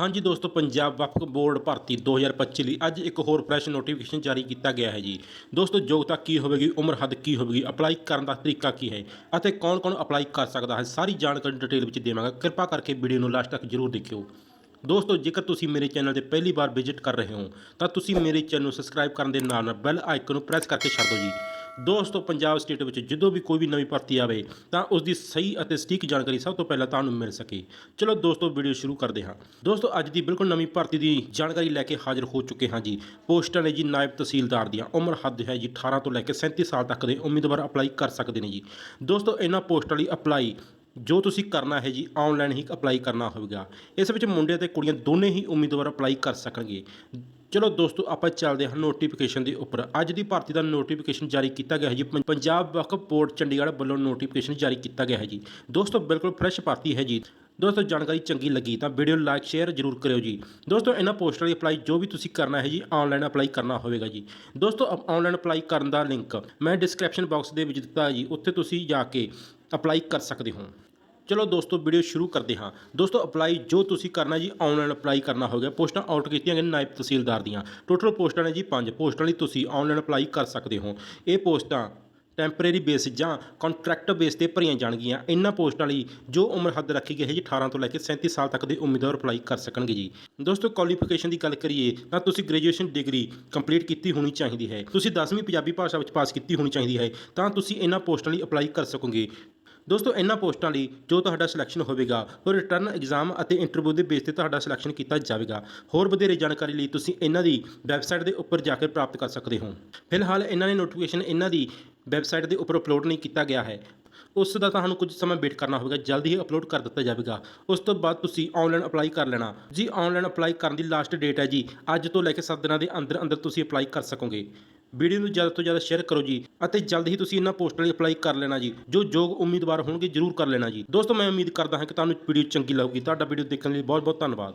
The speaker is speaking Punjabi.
ਹਾਂਜੀ ਦੋਸਤੋ, ਪੰਜਾਬ ਵਕਫ ਬੋਰਡ ਭਰਤੀ 2025 ਲਈ ਅੱਜ ਇੱਕ ਹੋਰ ਫਰੈਸ਼ ਨੋਟੀਫਿਕੇਸ਼ਨ ਜਾਰੀ ਕੀਤਾ ਗਿਆ ਹੈ ਜੀ। ਦੋਸਤੋ ਯੋਗਤਾ ਕੀ ਹੋਵੇਗੀ, ਉਮਰ ਹੱਦ ਕੀ ਹੋਵੇਗੀ ਅਪਲਾਈ ਕਰਨ ਦਾ ਤਰੀਕਾ ਕੀ ਹੈ ਅਤੇ ਕੌਣ-ਕੌਣ ਅਪਲਾਈ ਕਰ ਸਕਦਾ ਹੈ, ਸਾਰੀ ਜਾਣਕਾਰੀ ਡਿਟੇਲ ਵਿੱਚ ਦੇਵਾਂਗਾ। ਕਿਰਪਾ ਕਰਕੇ ਵੀਡੀਓ ਨੂੰ ਲਾਸਟ ਤੱਕ ਜਰੂਰ ਦੇਖਿਓ। ਦੋਸਤੋ, ਜੇਕਰ ਤੁਸੀਂ ਮੇਰੇ ਚੈਨਲ ਤੇ ਪਹਿਲੀ ਵਾਰ ਵਿਜ਼ਿਟ ਕਰ ਰਹੇ ਹੋ, ਤਾਂ ਤੁਸੀਂ ਮੇਰੇ ਚੈਨਲ ਨੂੰ ਸਬਸਕ੍ਰਾਈਬ ਕਰਨ ਦੇ ਨਾਲ ਨਾਲ ਬੈਲ ਆਈਕਨ ਨੂੰ ਪ੍ਰੈਸ ਕਰਕੇ ਛੱਡ ਦਿਓ ਜੀ। ਦੋਸਤੋ, ਪੰਜਾਬ ਸਟੇਟ ਵਿੱਚ ਜਦੋਂ ਵੀ ਕੋਈ ਵੀ ਨਵੀਂ ਭਰਤੀ ਆਵੇ, ਤਾਂ ਉਸ ਦੀ ਸਹੀ ਅਤੇ ਸਟੀਕ ਜਾਣਕਾਰੀ ਸਭ ਤੋਂ ਪਹਿਲਾਂ ਤੁਹਾਨੂੰ ਮਿਲ ਸਕੇ। ਚਲੋ ਦੋਸਤੋ, ਵੀਡੀਓ ਸ਼ੁਰੂ ਕਰਦੇ ਹਾਂ। ਦੋਸਤੋ, ਅੱਜ ਦੀ ਬਿਲਕੁਲ ਨਵੀਂ ਭਰਤੀ ਦੀ ਜਾਣਕਾਰੀ ਲੈ ਕੇ ਹਾਜ਼ਰ ਹੋ ਚੁੱਕੇ ਹਾਂ ਜੀ। ਪੋਸਟਾਂ ਨੇ ਜੀ ਨਾਇਬ ਤਹਿਸੀਲਦਾਰ ਦੀਆਂ ਉਮਰ ਹੱਦ ਹੈ ਜੀ 18 ਤੋਂ ਲੈ ਕੇ 37 ਸਾਲ ਤੱਕ ਦੇ ਉਮੀਦਵਾਰ ਅਪਲਾਈ ਕਰ ਸਕਦੇ ਨੇ ਜੀ। ਦੋਸਤੋ, ਇਹਨਾਂ ਪੋਸਟਾਂ ਲਈ ਅਪਲਾਈ ਜੋ ਤੁਸੀਂ ਕਰਨਾ ਹੈ ਜੀ, ਆਨਲਾਈਨ ਹੀ ਅਪਲਾਈ ਕਰਨਾ ਹੋਵੇਗਾ। ਇਸ ਵਿੱਚ ਮੁੰਡੇ ਅਤੇ ਕੁੜੀਆਂ ਦੋਨੇ ਹੀ ਉਮੀਦਵਾਰ ਅਪਲਾਈ ਕਰ ਸਕਣਗੇ। ਚਲੋ ਦੋਸਤੋ, ਆਪਾਂ ਚੱਲਦੇ ਹਾਂ ਨੋਟੀਫਿਕੇਸ਼ਨ ਦੇ ਉੱਪਰ। ਅੱਜ ਦੀ ਭਰਤੀ ਦਾ ਨੋਟੀਫਿਕੇਸ਼ਨ ਜਾਰੀ ਕੀਤਾ ਗਿਆ ਹੈ ਜੀ। ਪੰ- ਪੰਜਾਬ ਵਕਫ ਬੋਰਡ ਚੰਡੀਗੜ੍ਹ ਵੱਲੋਂ ਨੋਟੀਫਿਕੇਸ਼ਨ ਜਾਰੀ ਕੀਤਾ ਗਿਆ ਹੈ ਜੀ। ਦੋਸਤੋ, ਬਿਲਕੁਲ ਫਰੈਸ਼ ਭਰਤੀ ਹੈ ਜੀ। ਦੋਸਤੋ, ਜਾਣਕਾਰੀ ਚੰਗੀ ਲੱਗੀ ਤਾਂ ਵੀਡੀਓ ਨੂੰ ਲਾਈਕ ਸ਼ੇਅਰ ਜ਼ਰੂਰ ਕਰਿਓ ਜੀ। ਦੋਸਤੋ, ਇਹਨਾਂ ਪੋਸਟਾਂ ਲਈ ਅਪਲਾਈ ਜੋ ਵੀ ਤੁਸੀਂ ਕਰਨਾ ਹੈ ਜੀ ਆਨਲਾਈਨ ਅਪਲਾਈ ਕਰਨਾ ਹੋਵੇਗਾ ਜੀ। ਦੋਸਤੋ ਆਨਲਾਈਨ ਅਪਲਾਈ ਕਰਨ ਦਾ ਲਿੰਕ ਮੈਂ ਡਿਸਕ੍ਰਿਪਸ਼ਨ ਬਾਕਸ ਦੇ ਵਿੱਚ ਦਿੱਤਾ ਜੀ। ਉੱਥੇ ਤੁਸੀਂ ਜਾ ਕੇ ਅਪਲਾਈ ਕਰ ਸਕਦੇ ਹੋ। ਚਲੋ ਦੋਸਤੋ ਵੀਡੀਓ ਸ਼ੁਰੂ ਕਰਦੇ ਹਾਂ। ਦੋਸਤੋ ਅਪਲਾਈ ਜੋ ਤੁਸੀਂ ਕਰਨਾ ਜੀ ਆਨਲਾਈਨ ਅਪਲਾਈ ਕਰਨਾ ਹੋਵੇਗਾ ਪੋਸਟਾਂ ਆਊਟ ਕੀਤੀਆਂ ਗਈਆਂ ਨਾਇਬ ਤਹਿਸੀਲਦਾਰ ਦੀਆਂ। ਟੋਟਲ ਪੋਸਟਾਂ ਨੇ ਜੀ 5 ਪੋਸਟਾਂ ਲਈ ਤੁਸੀਂ ਆਨਲਾਈਨ ਅਪਲਾਈ ਕਰ ਸਕਦੇ ਹੋ। ਇਹ ਪੋਸਟਾਂ ਟੈਂਪਰੇਰੀ ਬੇਸ ਜਾਂ ਕੰਟਰੈਕਟ ਬੇਸ ਤੇ ਭਰੀਆਂ ਜਾਣਗੀਆਂ। ਇਹਨਾਂ ਪੋਸਟਾਂ ਲਈ ਜੋ ਉਮਰ ਹੱਦ ਰੱਖੀ ਗਈ ਹੈ ਜੀ 18 ਤੋਂ ਲੈ ਕੇ 37 ਸਾਲ ਤੱਕ ਦੇ ਉਮੀਦਵਾਰ ਅਪਲਾਈ ਕਰ ਸਕਣਗੇ ਜੀ। ਦੋਸਤੋ ਕੁਆਲੀਫਿਕੇਸ਼ਨ ਦੀ ਗੱਲ ਕਰੀਏ ਤਾਂ ਤੁਸੀਂ ਗ੍ਰੈਜੂਏਸ਼ਨ ਡਿਗਰੀ ਕੰਪਲੀਟ ਕੀਤੀ ਹੋਣੀ ਚਾਹੀਦੀ ਹੈ। ਤੁਸੀਂ 10ਵੀਂ ਪੰਜਾਬੀ ਭਾਸ਼ਾ ਵਿੱਚ ਪਾਸ ਕੀਤੀ ਹੋਣੀ ਚਾਹੀਦੀ ਹੈ। ਤਾਂ ਤੁਸੀਂ ਇਹਨਾਂ ਪੋਸਟਾਂ ਲਈ ਅਪਲਾਈ ਕਰ ਸਕੋਗੇ। ਦੋਸਤੋ, ਇਹਨਾਂ ਪੋਸਟਾਂ ਲਈ ਜੋ ਤੁਹਾਡਾ ਸਿਲੈਕਸ਼ਨ ਹੋਵੇਗਾ, ਉਹ ਰਿਟਰਨ ਐਗਜ਼ਾਮ ਅਤੇ ਇੰਟਰਵਿਊ ਦੇ ਬੇਸ ਤੇ ਤੁਹਾਡਾ ਸਿਲੈਕਸ਼ਨ ਕੀਤਾ ਜਾਵੇਗਾ। ਹੋਰ ਵਧੇਰੇ ਜਾਣਕਾਰੀ ਲਈ ਤੁਸੀਂ ਇਹਨਾਂ ਦੀ ਵੈਬਸਾਈਟ ਦੇ ਉੱਪਰ ਜਾ ਕੇ ਪ੍ਰਾਪਤ ਕਰ ਸਕਦੇ ਹੋ। ਫਿਲਹਾਲ ਇਹਨਾਂ ਨੇ ਨੋਟੀਫਿਕੇਸ਼ਨ ਇਹਨਾਂ ਦੀ ਵੈਬਸਾਈਟ ਦੇ ਉੱਪਰ ਅਪਲੋਡ ਨਹੀਂ ਕੀਤਾ ਗਿਆ ਹੈ। ਉਸ ਦਾ ਤੁਹਾਨੂੰ ਕੁਝ ਸਮਾਂ ਵੇਟ ਕਰਨਾ ਹੋਵੇਗਾ, ਜਲਦੀ ਹੀ ਅਪਲੋਡ ਕਰ ਦਿੱਤਾ ਜਾਵੇਗਾ। ਉਸ ਤੋਂ ਬਾਅਦ ਤੁਸੀਂ ਆਨਲਾਈਨ ਅਪਲਾਈ ਕਰ ਲੈਣਾ। ਜੀ ਆਨਲਾਈਨ ਅਪਲਾਈ ਕਰਨ ਦੀ ਲਾਸਟ ਡੇਟ ਹੈ ਜੀ। ਅੱਜ ਤੋਂ ਲੈ ਕੇ 7 ਦਿਨਾਂ ਦੇ ਅੰਦਰ ਅੰਦਰ ਤੁਸੀਂ ਅਪਲਾਈ ਕਰ ਸਕੋਗੇ। ਵੀਡੀਓ ਨੂੰ ਜ਼ਿਆਦਾ ਤੋਂ ਜ਼ਿਆਦਾ ਸ਼ੇਅਰ ਕਰੋ ਜੀ ਅਤੇ ਜਲਦ ਹੀ ਤੁਸੀਂ ਇਹਨਾਂ ਪੋਸਟਾਂ ਲਈ ਅਪਲਾਈ ਕਰ ਲੈਣਾ ਜੀ, ਜੋ ਯੋਗ ਉਮੀਦਵਾਰ ਹੋਣਗੇ ਜਰੂਰ ਕਰ ਲੈਣਾ ਜੀ। ਦੋਸਤੋ, ਮੈਂ ਉਮੀਦ ਕਰਦਾ ਹਾਂ ਕਿ ਤੁਹਾਨੂੰ ਵੀਡੀਓ ਚੰਗੀ ਲੱਗੂਗੀ। ਤੁਹਾਡਾ ਵੀਡੀਓ ਦੇਖਣ ਲਈ ਬਹੁਤ ਬਹੁਤ ਧੰਨਵਾਦ।